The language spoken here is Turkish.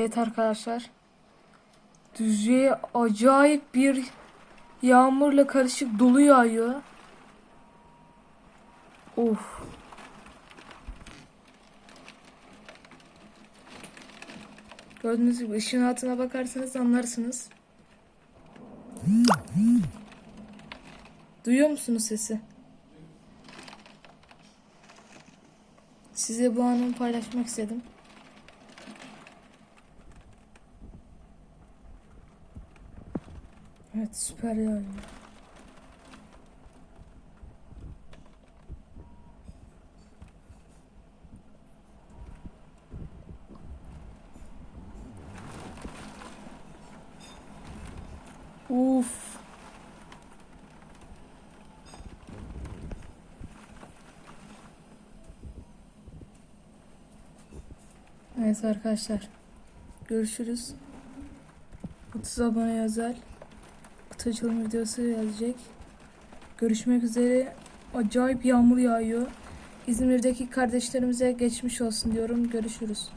Evet arkadaşlar. Düzeye acayip bir yağmurla karışık dolu yağıyor. Of. Gördüğünüz gibi ışığın altına bakarsanız anlarsınız. Duyuyor musunuz sesi? Size bu anımı paylaşmak istedim. Evet süper yani. Uf. Evet arkadaşlar. Görüşürüz. 30 abone özel kutu videosu gelecek. Görüşmek üzere. Acayip yağmur yağıyor. İzmir'deki kardeşlerimize geçmiş olsun diyorum. Görüşürüz.